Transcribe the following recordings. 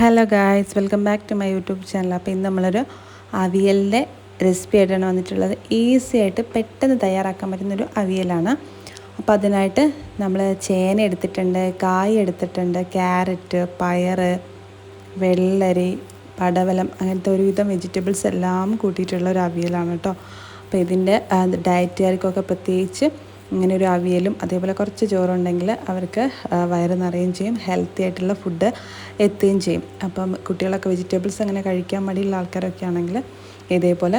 Hello guys welcome back to my YouTube channel അപ്പോൾ ഇന്ന് നമ്മളൊരു അവിയലിന്റെ റെസിപ്പി ആയിട്ടാണ് വന്നിട്ടുള്ളത്. ഈസി ആയിട്ട് പെട്ടെന്ന് തയ്യാറാക്കാൻ പറ്റുന്നൊരു അവിയലാണ്. അപ്പോൾ അതിനായിട്ട് നമ്മൾ ചേന എടുത്തിട്ടുണ്ട് കായ് എടുത്തിട്ടുണ്ട് ക്യാരറ്റ് പയർ വെള്ളരി പടവലം അങ്ങനത്തെ ഒരുവിധം വെജിറ്റബിൾസ് എല്ലാം കൂട്ടിയിട്ടുള്ള ഒരു അവിയലാണ് കേട്ടോ. അപ്പോൾ ഇതിന്റെ ഡയറ്റുകാർക്കൊക്കെ പ്രത്യേകിച്ച് ഇങ്ങനെ ഒരു അവിയലും അതേപോലെ കുറച്ച് ചോറുണ്ടെങ്കിൽ അവർക്ക് വയറ് നിറയുകയും ചെയ്യും ഹെൽത്തി ആയിട്ടുള്ള ഫുഡ് എത്തുകയും ചെയ്യും. അപ്പം കുട്ടികളൊക്കെ വെജിറ്റബിൾസ് അങ്ങനെ കഴിക്കാൻ മടിയുള്ള ആൾക്കാരൊക്കെ ആണെങ്കിൽ ഇതേപോലെ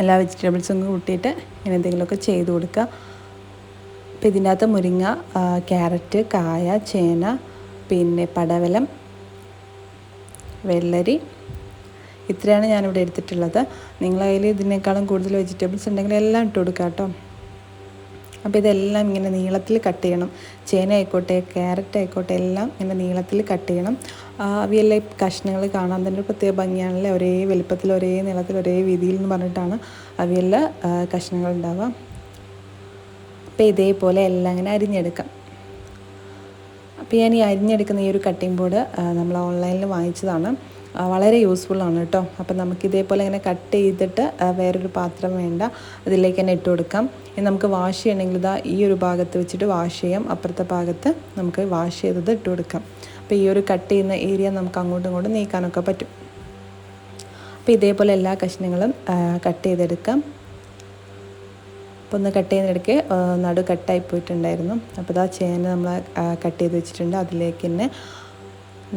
എല്ലാ വെജിറ്റബിൾസും കൂട്ടിയിട്ട് ഇങ്ങനെ എന്തെങ്കിലുമൊക്കെ ചെയ്ത് കൊടുക്കുക. അപ്പോൾ ഇതിന്റെ അകത്ത് മുരിങ്ങ ക്യാരറ്റ് കായ ചേന പിന്നെ പടവലം വെള്ളരി ഇത്രയാണ് ഞാനിവിടെ എടുത്തിട്ടുള്ളത്. നിങ്ങളതിൽ ഇതിനേക്കാളും കൂടുതൽ വെജിറ്റബിൾസ് ഉണ്ടെങ്കിൽ എല്ലാം ഇട്ട് കൊടുക്കാം കേട്ടോ. അപ്പോൾ ഇതെല്ലാം ഇങ്ങനെ നീളത്തിൽ കട്ട് ചെയ്യണം. ചേന ആയിക്കോട്ടെ ക്യാരറ്റ് ആയിക്കോട്ടെ എല്ലാം ഇങ്ങനെ നീളത്തിൽ കട്ട് ചെയ്യണം. അവിയെല്ലാം കഷ്ണങ്ങൾ കാണാൻ തന്നെ ഒരു പ്രത്യേക ഭംഗിയാണല്ലേ? ഒരേ വലുപ്പത്തിൽ ഒരേ നീളത്തിൽ ഒരേ വീതിയിൽ എന്ന് പറഞ്ഞിട്ടാണ് അവയെല്ലാം കഷ്ണങ്ങൾ ഉണ്ടാവുക. അപ്പോൾ ഇതേപോലെ എല്ലാം അങ്ങനെ അരിഞ്ഞെടുക്കാം. അപ്പോൾ ഞാൻ ഈ അരിഞ്ഞെടുക്കുന്ന ഈ ഒരു കട്ടിംഗ് ബോർഡ് നമ്മൾ ഓൺലൈനിൽ വാങ്ങിച്ചതാണ്. വളരെ യൂസ്ഫുള്ളാണ് കേട്ടോ. അപ്പം നമുക്ക് ഇതേപോലെ ഇങ്ങനെ കട്ട് ചെയ്തിട്ട് വേറൊരു പാത്രം വേണ്ട. അതിലേക്ക് തന്നെ ഇട്ട് കൊടുക്കാം. ഇനി നമുക്ക് വാഷ് ചെയ്യണമെങ്കിൽ ഇതാ ഈ ഒരു ഭാഗത്ത് വെച്ചിട്ട് വാഷ് ചെയ്യാം. അപ്പുറത്തെ ഭാഗത്ത് നമുക്ക് വാഷ് ചെയ്തത് ഇട്ട് കൊടുക്കാം. അപ്പോൾ ഈ ഒരു കട്ട് ചെയ്യുന്ന ഏരിയ നമുക്ക് അങ്ങോട്ടും ഇങ്ങോട്ടും നീക്കാനൊക്കെ പറ്റും. അപ്പോൾ ഇതേപോലെ എല്ലാ കഷ്ണങ്ങളും കട്ട് ചെയ്തെടുക്കാം. അപ്പോൾ ഒന്ന് കട്ട് ചെയ്യുന്നിടയ്ക്ക് നടു കട്ടായി പോയിട്ടുണ്ടായിരുന്നു. അപ്പോൾ ഇതാ ചേന നമ്മൾ കട്ട് ചെയ്ത് വെച്ചിട്ടുണ്ട്. അതിലേക്ക് തന്നെ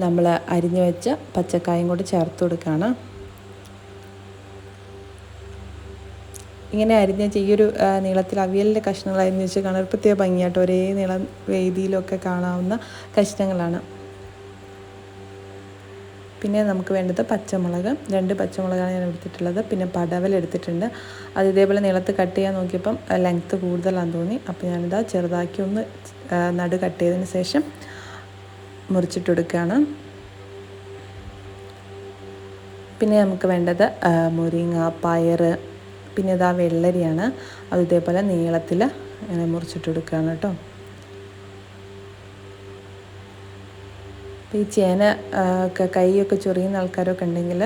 നമ്മൾ അരിഞ്ഞു വെച്ച പച്ചക്കായും കൂടി ചേർത്ത് കൊടുക്കുകയാണ്. ഇങ്ങനെ അരിഞ്ഞ ഈ ഒരു നീളത്തിൽ അവിയലിന്റെ കഷ്ണങ്ങൾ അരിഞ്ഞ് വെച്ച് കാണാൻ ഒരു പ്രത്യേക ഭംഗിയായിട്ട് ഒരേ നീളം വേദിയിലൊക്കെ കാണാവുന്ന കഷ്ണങ്ങളാണ്. പിന്നെ നമുക്ക് വേണ്ടത് പച്ചമുളക്. രണ്ട് പച്ചമുളകാണ് ഞാൻ എടുത്തിട്ടുള്ളത്. പിന്നെ പടവൽ എടുത്തിട്ടുണ്ട്. അത് ഇതേപോലെ നീളത്ത് കട്ട് ചെയ്യാൻ നോക്കിയപ്പം ലെങ്ത്ത് കൂടുതലാണെന്ന് തോന്നി. അപ്പോൾ ഞാനിതാ ചെറുതാക്കി ഒന്ന് നടു കട്ട് ചെയ്തതിന് ശേഷം മുറിച്ചിട്ടെടുക്കുകയാണ്. പിന്നെ നമുക്ക് വേണ്ടത് മുരിങ്ങ പയർ പിന്നെ ഇതാ വെള്ളരിയാണ്. അത് ഇതേപോലെ നീളത്തിൽ ഇങ്ങനെ മുറിച്ചിട്ടെടുക്കുകയാണ് കേട്ടോ. ഈ ചേന ഒക്കെ കൈയൊക്കെ ചൊറിയുന്ന ആൾക്കാരൊക്കെ ഉണ്ടെങ്കിൽ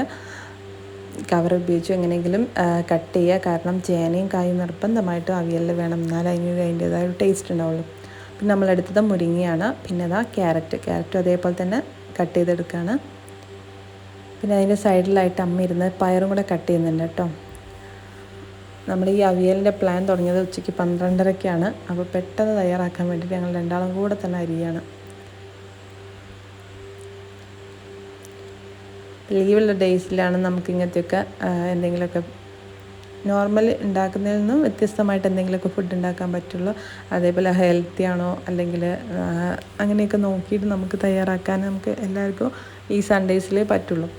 കവർ ഉപയോഗിച്ച് എങ്ങനെയെങ്കിലും കട്ട് ചെയ്യുക. കാരണം ചേനയും കായും നിർബന്ധമായിട്ടും അവിയലിൽ വേണം. എന്നാലും അതിന് അതിന്റേതായ ടേസ്റ്റ് ഉണ്ടാവുള്ളൂ. പിന്നെ നമ്മളെടുത്തത് മുരിങ്ങയാണ്. പിന്നെ അതാ ക്യാരറ്റ്. ക്യാരറ്റും അതേപോലെ തന്നെ കട്ട് ചെയ്തെടുക്കുകയാണ് പിന്നെ അതിന്റെ സൈഡിലായിട്ട് അമ്മ ഇരുന്ന് പയറും കൂടെ കട്ട് ചെയ്യുന്നുണ്ട് കേട്ടോ. നമ്മൾ ഈ അവിയലിന്റെ പ്ലാൻ തുടങ്ങിയത് ഉച്ചയ്ക്ക് പന്ത്രണ്ടരയ്ക്കാണ് അപ്പോൾ പെട്ടെന്ന് തയ്യാറാക്കാൻ വേണ്ടിയിട്ട് ഞങ്ങൾ രണ്ടാളും കൂടെ തന്നെ അരിയാണ്. ലീവുള്ള ഡേയ്സിലാണ് നമുക്ക് ഇങ്ങനത്തെയൊക്കെ എന്തെങ്കിലുമൊക്കെ നോർമൽ ഉണ്ടാക്കുന്നതിൽ നിന്നും വ്യത്യസ്തമായിട്ട് എന്തെങ്കിലുമൊക്കെ ഫുഡ് ഉണ്ടാക്കാൻ പറ്റുള്ളൂ. അതേപോലെ ഹെൽത്തി ആണോ അല്ലെങ്കിൽ അങ്ങനെയൊക്കെ നോക്കിയിട്ട് നമുക്ക് തയ്യാറാക്കാൻ നമുക്ക് എല്ലാവർക്കും ഈ സൺഡേസിലേ പറ്റുള്ളൂ.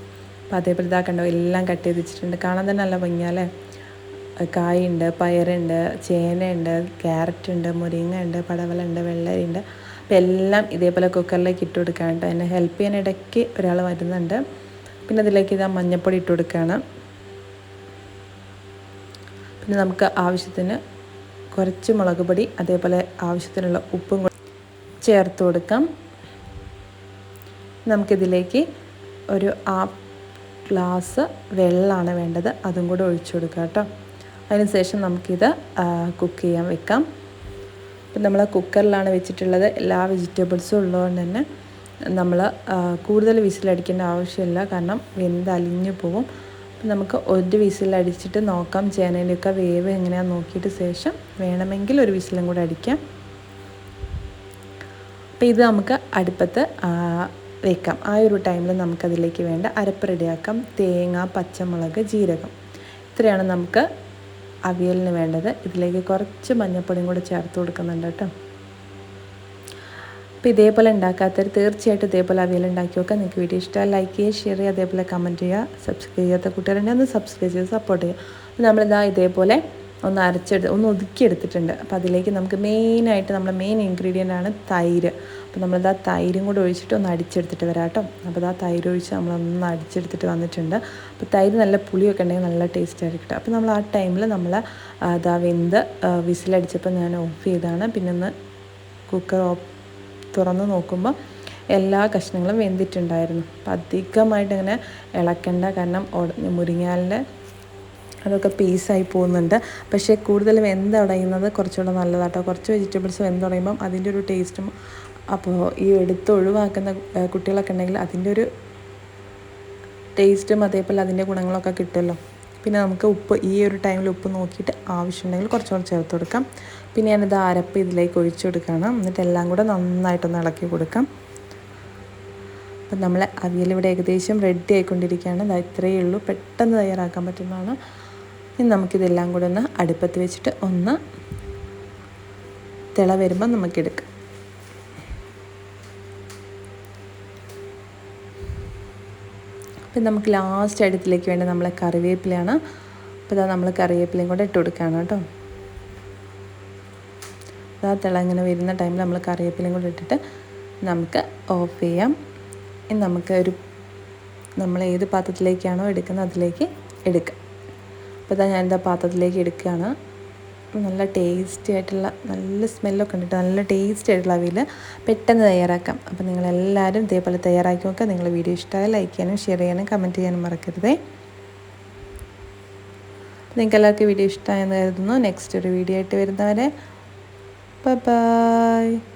അപ്പോൾ അതേപോലെ ഇതാക്കണ്ടോ എല്ലാം കട്ട് ചെയ്ത് വെച്ചിട്ടുണ്ട്. കാണാൻ തന്നെ നല്ല ഭംഗിയാലേ കായുണ്ട് പയറുണ്ട് ചേനയുണ്ട് ക്യാരറ്റ് ഉണ്ട് മുരിങ്ങ ഉണ്ട് പടവല ഉണ്ട് വെള്ളരി ഉണ്ട് അപ്പോൾ എല്ലാം ഇതേപോലെ കുക്കറിലേക്ക് ഇട്ട് കൊടുക്കാനായിട്ട് എന്നെ ഹെൽപ്പ് ചെയ്യാൻ ഇടയ്ക്ക് ഒരാൾ വരുന്നുണ്ട്. പിന്നെ അതിലേക്ക് ഇതാ മഞ്ഞപ്പൊടി ഇട്ട് കൊടുക്കുകയാണ് പിന്നെ നമുക്ക് ആവശ്യത്തിന് കുറച്ച് മുളക് പൊടി അതേപോലെ ആവശ്യത്തിനുള്ള ഉപ്പും ചേർത്ത് കൊടുക്കാം. നമുക്കിതിലേക്ക് ഒരു ആ ഗ്ലാസ് വെള്ളമാണ് വേണ്ടത്. അതും കൂടെ ഒഴിച്ചു കൊടുക്കുക കേട്ടോ. അതിനുശേഷം നമുക്കിത് കുക്ക് ചെയ്യാൻ വെക്കാം. ഇപ്പം നമ്മൾ കുക്കറിലാണ് വെച്ചിട്ടുള്ളത്. എല്ലാ വെജിറ്റബിൾസും ഉള്ളതുകൊണ്ട് തന്നെ നമ്മൾ കൂടുതൽ വിസിലടിക്കേണ്ട ആവശ്യമില്ല. കാരണം വെന്ത് അലിഞ്ഞു അപ്പം നമുക്ക് ഒരു വിസിലടിച്ചിട്ട് നോക്കാം. ചേനയിലൊക്കെ വേവ് എങ്ങനെയാണെന്ന് നോക്കിയിട്ട് ശേഷം വേണമെങ്കിൽ ഒരു വിസിലും കൂടെ അടിക്കാം. അപ്പോൾ ഇത് നമുക്ക് അടുപ്പത്ത് വെക്കാം. ആ ഒരു ടൈമിൽ നമുക്കതിലേക്ക് വേണ്ട അരപ്പ് റെഡിയാക്കാം. തേങ്ങ പച്ചമുളക് ജീരകം. ഇത്രയാണ് നമുക്ക് അവിയലിന് വേണ്ടത്. ഇതിലേക്ക് കുറച്ച് മഞ്ഞൾപ്പൊടിയും കൂടെ ചേർത്ത് കൊടുക്കുന്നുണ്ട് കേട്ടോ. അപ്പോൾ ഇതേപോലെ ഉണ്ടാക്കാത്തവർ തീർച്ചയായിട്ടും ഇതേപോലെ അവിയൽ ഉണ്ടാക്കി നോക്കുക നിങ്ങൾക്ക് വീഡിയോ ഇഷ്ടമായി ലൈക്ക് ചെയ്യുക ഷെയർ ചെയ്യുക അതേപോലെ കമന്റ് ചെയ്യുക. സബ്സ്ക്രൈബ് ചെയ്യാത്ത കൂട്ടുകാരുണ്ടെങ്കിൽ ഒന്ന് സബ്സ്ക്രൈബ് ചെയ്ത് സപ്പോർട്ട് ചെയ്യുക. അപ്പോൾ നമ്മളിതാ ഇതേപോലെ ഒന്ന് അരച്ചെടുത്ത് ഒന്ന് ഒതുക്കിയെടുത്തിട്ടുണ്ട് അപ്പോൾ അതിലേക്ക് നമുക്ക് മെയിനായിട്ട് നമ്മുടെ മെയിൻ ഇൻഗ്രീഡിയന്റ് ആണ് തൈര്. അപ്പോൾ നമ്മളിതാ തൈരും കൂടെ ഒഴിച്ചിട്ട് ഒന്ന് അടിച്ചെടുത്തിട്ട് വരാം കേട്ടോ. അപ്പോൾ ഇതാ തൈര് ഒഴിച്ച് നമ്മളൊന്ന് അടിച്ചെടുത്തിട്ട് വന്നിട്ടുണ്ട്. അപ്പോൾ തൈര് നല്ല പുളിയൊക്കെ ഉണ്ടെങ്കിൽ നല്ല ടേസ്റ്റ് ആയിരിക്കും അപ്പോൾ നമ്മൾ ആ ടൈമിൽ നമ്മൾ അതാ വെന്ത് വിസിലടിച്ചപ്പോൾ ഞാൻ ഓഫ് ചെയ്താണ് പിന്നെ ഒന്ന് കുക്കർ ഓഫ് തുറന്ന് നോക്കുമ്പോൾ എല്ലാ കഷ്ണങ്ങളും വെന്തിട്ടുണ്ടായിരുന്നു. അപ്പം അധികമായിട്ട് ഇങ്ങനെ ഇളക്കണ്ട. കാരണം മുരിങ്ങാലിന്റെ അതൊക്കെ പീസായി പോകുന്നുണ്ട്. പക്ഷേ കൂടുതൽ വെന്ത് അടയുന്നത് കുറച്ചുകൂടെ നല്ലതാട്ടോ. കുറച്ച് വെജിറ്റബിൾസ് വെന്ത് വെന്തുടയുമ്പം അതിന്റെ ഒരു ടേസ്റ്റും അപ്പോൾ ഈ എടുത്ത് ഒഴിവാക്കുന്ന കുട്ടികളൊക്കെ ഉണ്ടെങ്കിൽ അതിന്റെ ഒരു ടേസ്റ്റും അതേപോലെ അതിന്റെ ഗുണങ്ങളൊക്കെ കിട്ടുമല്ലോ. പിന്നെ നമുക്ക് ഉപ്പ് ഈ ഒരു ടൈമിൽ ഉപ്പ് നോക്കിയിട്ട് ആവശ്യമുണ്ടെങ്കിൽ കുറച്ചുകൂടെ ചേർത്ത് കൊടുക്കാം. പിന്നെ ഞാനിത് അരപ്പ് ഇതിലേക്ക് ഒഴിച്ചു കൊടുക്കുകയാണ്. എന്നിട്ട് എല്ലാം കൂടെ നന്നായിട്ടൊന്ന് ഇളക്കി കൊടുക്കാം. അപ്പം നമ്മൾ അവിയലിവിടെ ഏകദേശം റെഡി ആയിക്കൊണ്ടിരിക്കുകയാണ്. അത് ഇത്രയേ ഉള്ളൂ. പെട്ടെന്ന് തയ്യാറാക്കാൻ പറ്റുന്നതാണ്. ഇനി നമുക്കിതെല്ലാം കൂടെ ഒന്ന് അടുപ്പത്ത് വെച്ചിട്ട് ഒന്ന് തിള വരുമ്പോൾ നമുക്കെടുക്കാം. അപ്പം നമുക്ക് ലാസ്റ്റ് അടുത്തിലേക്ക് വേണ്ടി നമ്മളെ കറിവേപ്പിലയാണ്. അപ്പോൾ ഇതാ നമ്മൾ കറിവേപ്പിലയും കൂടെ ഇട്ട് കൊടുക്കുകയാണ് കേട്ടോ. ഇതാ തിളങ്ങനെ വരുന്ന ടൈമിൽ നമ്മൾ കറിവേപ്പിലയും കൂടെ ഇട്ടിട്ട് നമുക്ക് ഓഫ് ചെയ്യാം. ഇനി നമുക്ക് ഒരു നമ്മൾ ഏത് പാത്രത്തിലേക്കാണോ എടുക്കുന്നത് അതിലേക്ക് എടുക്കാം. അപ്പോൾ ഇതാ ഞാനിതാ പാത്രത്തിലേക്ക് എടുക്കുകയാണ്. നല്ല ടേസ്റ്റി ആയിട്ടുള്ള നല്ല സ്മെല്ലൊക്കെ ഉണ്ട് നല്ല ടേസ്റ്റി ആയിട്ടുള്ള അവിയൽ പെട്ടെന്ന് തയ്യാറാക്കാം. അപ്പോൾ നിങ്ങളെല്ലാവരും ഇതേപോലെ തയ്യാറാക്കി നോക്കുക. നിങ്ങൾ വീഡിയോ ഇഷ്ടമായ ലൈക്ക് ചെയ്യാനും ഷെയർ ചെയ്യാനും കമന്റ് ചെയ്യാനും മറക്കരുതേ. നിങ്ങൾക്ക് എല്ലാവർക്കും വീഡിയോ ഇഷ്ടമായെന്ന് കരുതുന്നു. നെക്സ്റ്റ് ഒരു വീഡിയോ ആയിട്ട് വരുന്നവരെ. ബൈ